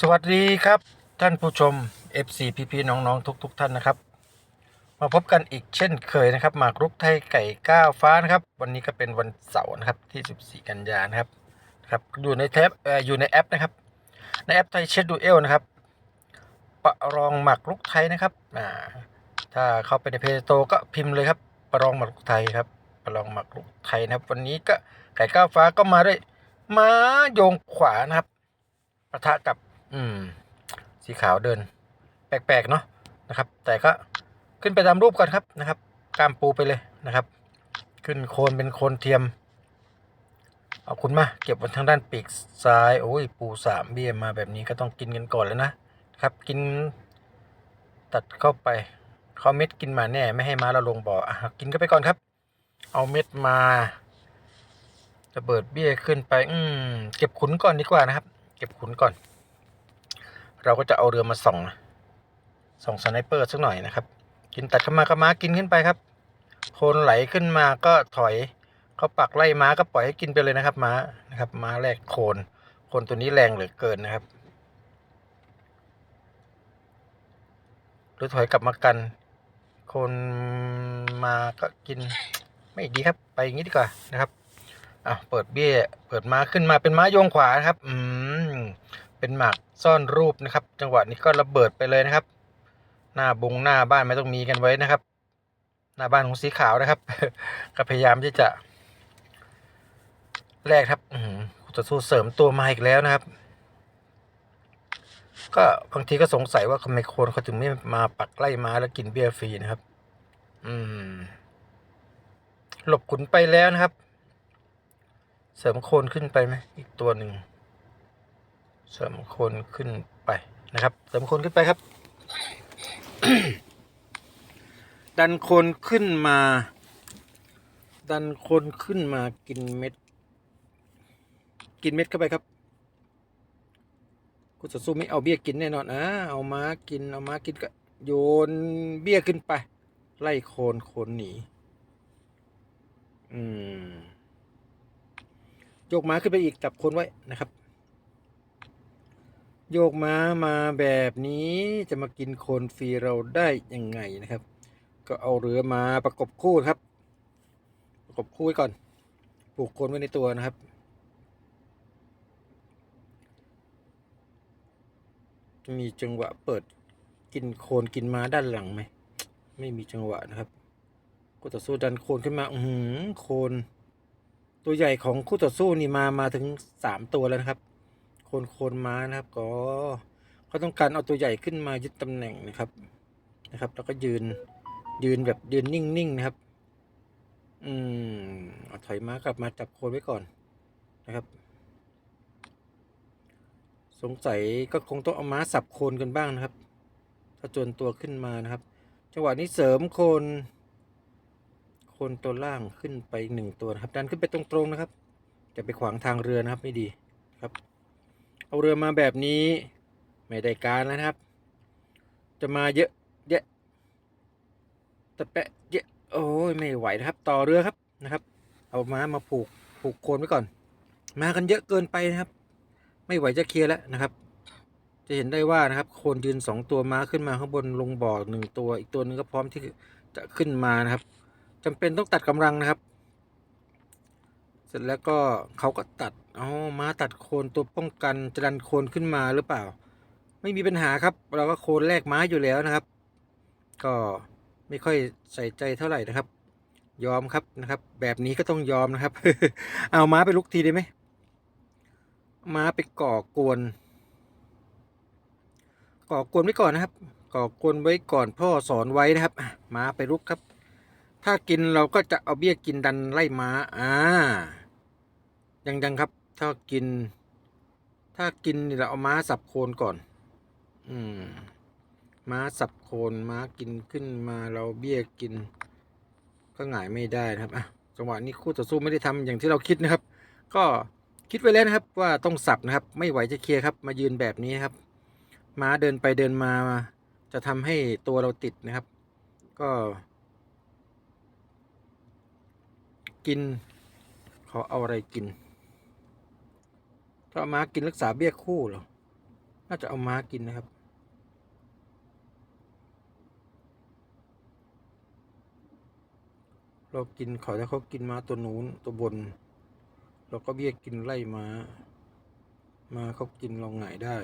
สวัสดีครับท่านผู้ชม FC พี่พี่น้องๆ ทุก ๆ ท่านนะครับ มาพบกันอีกเช่นเคยนะครับหมากรุกไทยไก่ก้าวฟ้านะครับ วันนี้ก็เป็นวันเสาร์นะครับที่ 14 กันยานนะครับครับอยู่ในแท็บเอ่ออยู่ในแอปนะครับ ในแอปไทยเช็ดดูเอลนะครับประรองหมากรุกไทยนะครับอ่าถ้าเข้าไปในเพจโตก็พิมพ์เลยครับประรองหมากรุกไทยครับประรองหมากรุกไทยนะครับ วันนี้ก็ไก่ก้าวฟ้าก็มาด้วยม้าโยงขวานะครับปะทะกับ อืม สีขาวเดิน แปลกๆเนาะนะครับ แต่ก็ขึ้นไปตามรูปก่อนครับนะครับกล้ามปูไปเลยนะครับ ขึ้นโคนเป็นโคนเทียม เอาคุณมา เก็บไว้ทางด้านปีกซ้ายโอ้ยปูสามเบี้ยมาแบบนี้ก็ต้องกินกันก่อนแล้วนะครับ กิน ตัดเข้าไปเขาเม็ดกินมาแน่ ไม่ให้มาเราลงบ่ออะกินก็ไปก่อนครับ เอาเม็ดมาจะเบิดเบี้ยขึ้นไป อืมเก็บขุนก่อนดีกว่านะครับ เก็บขุนก่อน เราก็จะเอาเรือมาส่องส่องสไนเปอร์สักหน่อยนะครับ กินตัดเข้ามาก็ม้ากินขึ้นไปครับ โคนไหลขึ้นมาก็ถอยเขาปักไล่ม้าก็ปล่อยให้กินไปเลยนะครับม้านะครับ ม้าแรกโคน โคนตัวนี้แรงเหลือเกินนะครับหรือถอยกลับมากัน คนมาก็กินไม่ดีครับ ไปอย่างนี้ดีกว่านะครับอะเปิดเบี้ย เปิดม้าขึ้นมาเป็นม้ายงขวาครับ อืม เป็นหมากซ่อนรูปนะครับ จังหวะนี้ก็ระเบิดไปเลยนะครับ หน้าบุงหน้าบ้านไม่ต้องมีกันไว้นะครับ หน้าบ้านของสีขาวนะครับ ก็พยายามที่จะแรกครับอืจะสู้เสริมตัวมาอีกแล้วนะครับ ก็บางทีก็สงสัยว่าทำไมโคนเขาถึงไม่มาปักไล่มาแล้วกินเบี้ยฟรีนะครับ อืม หลบขุนไปแล้วนะครับ เสริมโคนขึ้นไปไหมอีกตัวหนึ่ง สริมคนขึ้นไปนะครับเสริมคนขึ้นไปครับ ดันคนขึ้นมา ดันคนขึ้นมากินเม็ด กินเม็ดเข้าไปครับคุณสัตสู้ไม่เอาเบี้ยกินแน่นอนอ่าเอาม้ากินเอาม้ากินก็โยนเบี้ยขึ้นไป ไล่โคนโคนหนีอืมโยกม้าขึ้นไปอีกจับคนไว้นะครับ โยกม้ามาแบบนี้จะมากินโคนฟรีเราได้ยังไงนะครับ ก็เอาเรือมาประกบคู่ครับ ประกบคู่ไว้ก่อนผูกโคนไว้ในตัวนะครับ มีจังหวะเปิดกินโคนกินม้าด้านหลังไหม ไม่มีจังหวะนะครับคู่ต่อสู้ดันโคนขึ้นมา อือหือโคน ตัวใหญ่ของคู่ต่อสู้นี่มามาถึงสามตัวแล้วนะครับ โคนโคนม้านะครับ ก็เขาต้องการเอาตัวใหญ่ขึ้นมายึดตำแหน่งนะครับนะครับ แล้วก็ยืนยืนแบบยืนนิ่งๆนะครับ อืมเอาถอยม้ากลับมาจับโคนไว้ก่อนนะครับ สงสัยก็คงต้องเอาม้าสับโคนกันบ้างนะครับ ถ้าจนตัวขึ้นมานะครับ จังหวะนี้เสริมโคนโคนตัวล่างขึ้นไปอีกหนึ่งตัวนะครับ ดันขึ้นไปตรงๆนะครับจะไปขวางทางเรือนะครับไม่ดีครับ เอาเรือมาแบบนี้ ไม่ได้การแล้วนะครับ จะมาเยอะเยอะตะแปะเยอะโอ้ยไม่ไหวนะครับ ต่อเรือครับนะครับ เอาม้ามาผูกผูกโคนไว้ก่อน มากันเยอะเกินไปนะครับ ไม่ไหวจะเคลียร์แล้วนะครับ จะเห็นได้ว่านะครับ โคนยืนสองตัวม้าขึ้นมาข้างบนลงบ่อหนึ่งตัว อีกตัวนึงก็พร้อมที่จะขึ้นมานะครับจำเป็นต้องตัดกำลังนะครับ เสร็จแล้วก็เขาก็ตัดเอม้าตัดโคนตัวป้องกันจะดันโคนขึ้นมาหรือเปล่า ไม่มีปัญหาครับ เราก็โคนแรกม้าอยู่แล้วนะครับ ก็ไม่ค่อยใส่ใจเท่าไหร่นะครับ ยอมครับนะครับ แบบนี้ก็ต้องยอมนะครับ เอาม้าไปลุกทีได้ไหมม้าไปก่อกวน ก่อกวนไว้ก่อนนะครับ ก่อกวนไว้ก่อนพ่อสอนไว้นะครับม้าไปลุกครับ ถ้ากินเราก็จะเอาเบี้ยกินดันไล่ม้า อ่า ยังยังครับ ถ้ากิน ถ้ากินเราเอาม้าสับโคนก่อน อืม ม้าสับโคนม้ากินขึ้นมาเราเบี้ยกิน ก็หงายไม่ได้นะครับ อะ จังหวะนี้คู่ต่อสู้ไม่ได้ทำอย่างที่เราคิดนะครับ ก็คิดไว้แล้วนะครับ ว่าต้องสับนะครับ ไม่ไหวจะเคลียร์ครับ มายืนแบบนี้ครับ ม้าเดินไปเดินมา จะทำให้ตัวเราติดนะครับ ก็ กิน เขาเอาอะไรกินถ้าเอาม้ากินรักษาเบี้ยคู่เหรอ น่าจะเอาม้ากินนะครับ เรากินเขาแล้วเขากินม้าตัวนู้นตัวบน เราก็เบี้ยกินไล่ม้า มาเขากินเราหงายได้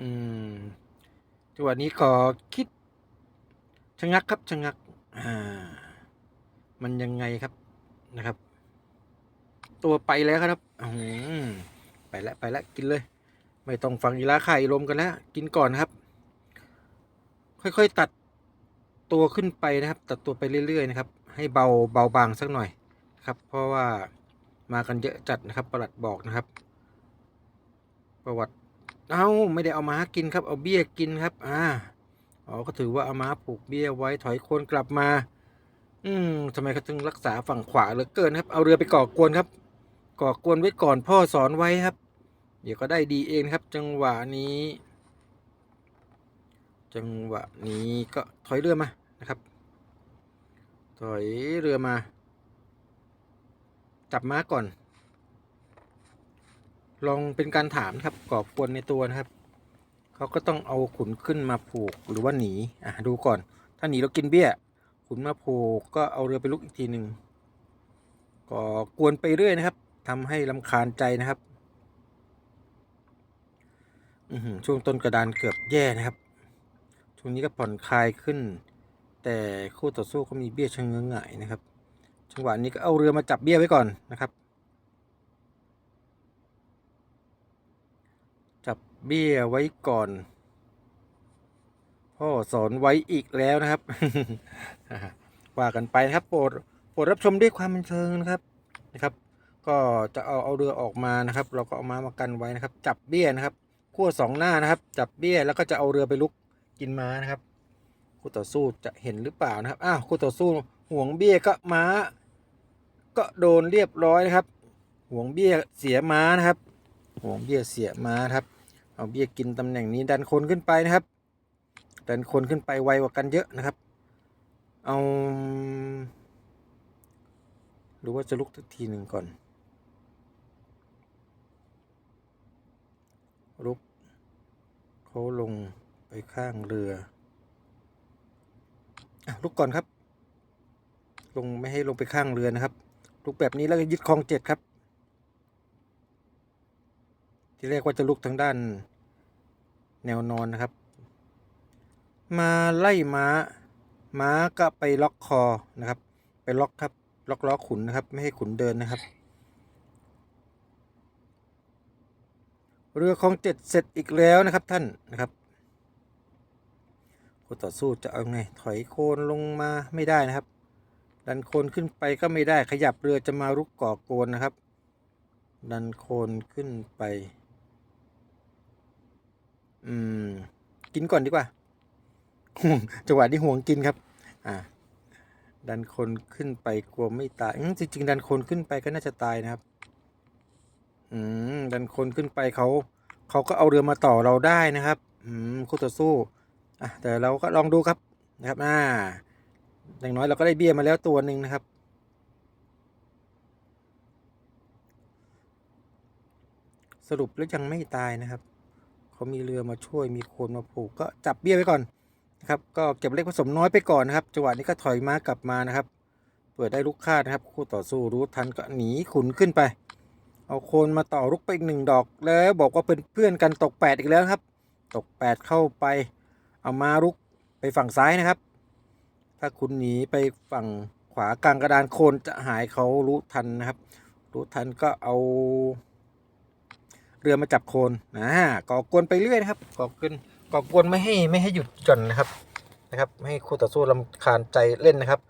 อืมจังหวะนี้ขอคิดชะงักครับชะงัก อ่า มันยังไงครับนะครับ ตัวไปแล้วครับอืมไปแล้วไปแล้วกินเลย ไม่ต้องฟังอีลาไข่ลมกันแล้วกินก่อนครับ ค่อยๆตัดตัวขึ้นไปนะครับ ตัดตัวไปเรื่อยๆนะครับ ให้เบาเบาบางสักหน่อยครับ เพราะว่ามากันเยอะจัดนะครับ ประหลัดบอกนะครับ ประวัติเอ้าไม่ได้เอาม้ากินครับ เอาเบี้ยกินครับ อ่า อ๋อก็ถือว่าเอาม้าผูกเบี้ยไว้ถอยโคนกลับมา อืมทำไมเขาถึงรักษาฝั่งขวาเหลือเกินครับ เอาเรือไปก่อกวนครับ ก่อกวนไว้ก่อนพ่อสอนไว้ครับ เดี๋ยวก็ได้ดีเองครับ จังหวะนี้ จังหวะนี้ก็ถอยเรือมานะครับ ถอยเรือมา จับม้าก่อน ลองเป็นการถามครับก่อกวนในตัวนะครับ เขาก็ต้องเอาขุนขึ้นมาผูกหรือว่าหนีอะดูก่อน ถ้าหนีเรากินเบี้ย ขุนมาผูกก็เอาเรือไปลุกอีกทีหนึ่งก็กวนไปเรื่อยนะครับทำให้ลำคาญใจนะครับอือหือช่วงต้นกระดานเกือบแย่นะครับ ช่วงนี้ก็ผ่อนคลายขึ้น แต่คู่ต่อสู้ก็มีเบี้ยชะเง้อหงายนะครับ จังหวะนี้ก็เอาเรือมาจับเบี้ยไว้ก่อนนะครับ จับเบี้ยไว้ก่อน พ่อสอนไว้อีกแล้วนะครับว่ากันไปนะครับ โปรดโปรดรับชมด้วยความบันเทิงนะครับนะครับ ก็จะเอาเอาเรือออกมานะครับ เราก็เอาม้ามากันไว้นะครับ จับเบี้ยนะครับขั้วสองหน้านะครับ จับเบี้ยแล้วก็จะเอาเรือไปลุกกินม้านะครับคู่ต่อสู้จะเห็นหรือเปล่านะครับอ้าวคู่ต่อสู้ห่วงเบี้ยก็ม้า ก็โดนเรียบร้อยนะครับห่วงเบี้ยเสียม้านะครับห่วงเบี้ยเสียม้าครับ เอาเบี้ยกินตำแหน่งนี้ดันคนขึ้นไปนะครับ ดันคนขึ้นไปไวกว่ากันเยอะนะครับ เอาหรือว่าจะลุกทักทีหนึ่งก่อนลุกเขาลงไปข้างเรืออะลุกก่อนครับ ลงไม่ให้ลงไปข้างเรือนะครับลุกแบบนี้แล้วก็ยึดคลองเจ็ดครับ ที่แรกว่าจะลุกทางด้านแนวนอนนะครับ มาไล่ม้า ม้าก็ไปล็อกคอนะครับ ไปล็อกครับล็อกล้อขุนนะครับ ไม่ให้ขุนเดินนะครับ เรือของเจ็ดเสร็จอีกแล้วนะครับท่านนะครับคู่ต่อสู้จะเอาไงถอยโคนลงมาไม่ได้นะครับ ดันโคนขึ้นไปก็ไม่ได้ขยับเรือจะมารุกก่อโกนนะครับ ดันโคนขึ้นไป อืม กินก่อนดีกว่าจังหวะนี้ห่วงกินครับ อ่า ดันคนขึ้นไปกลัวไม่ตายจริงๆดันคนขึ้นไปก็น่าจะตายนะครับ อืม ดันคนขึ้นไปเขาเขาก็เอาเรือมาต่อเราได้นะครับ อืมคู่ต่อสู้ อะแต่เราก็ลองดูครับนะครับ อ่า อย่างน้อยเราก็ได้เบี้ยมาแล้วตัวหนึ่งนะครับสรุปแล้วยังไม่ตายนะครับ เขามีเรือมาช่วยมีโคนมาผูกก็จับเบี้ยไว้ก่อนนะครับก็เก็บเล็กผสมน้อยไปก่อนนะครับจังหวะนี้ก็ถอยม้ากลับมานะครับเปิดได้ลูกคาดนะครับคู่ต่อสู้รู้ทันก็หนีขุนขึ้นไป เอาโคนมาต่อลุกไปอีกหนึ่งดอกแล้วบอกว่าเป็นเพื่อนกันตกแปดอีกแล้วครับ ตกแปดเข้าไป เอามาลุกไปฝั่งซ้ายนะครับ ถ้าคุณหนีไปฝั่งขวากลางกระดานโคนจะหายเขารู้ทันนะครับ รู้ทันก็เอา เรือมาจับโคนนะก่อกวนไปเรื่อยนะครับ ก่อกวนก่อกวนไม่ให้ไม่ให้หยุดหย่อนนะครับนะครับไม่ให้คู่ต่อสู้ลำคาญใจเล่นนะครับ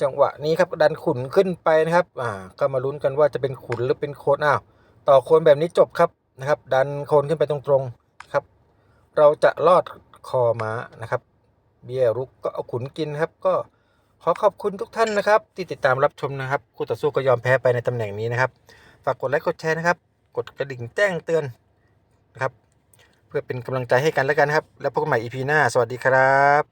จังหวะนี้ครับดันขุนขึ้นไปนะครับอ่าก็มาลุ้นกันว่าจะเป็นขุนหรือเป็นโคนอ้าวต่อโคนแบบนี้จบครับนะครับ ดันโคนขึ้นไปตรงๆครับ เราจะลอดคอม้านะครับ เบี้ยรุกก็เอาขุนกินครับก็ขอขอบคุณทุกท่านนะครับ ที่ติดตามรับชมนะครับคู่ต่อสู้ก็ยอมแพ้ไปในตำแหน่งนี้นะครับ ฝากกดไลค์กดแชร์นะครับ กดกระดิ่งแจ้งเตือนนะครับ เพื่อเป็นกำลังใจให้กันแล้วกันครับ แล้วพบกันใหม่ EP หน้า สวัสดีครับ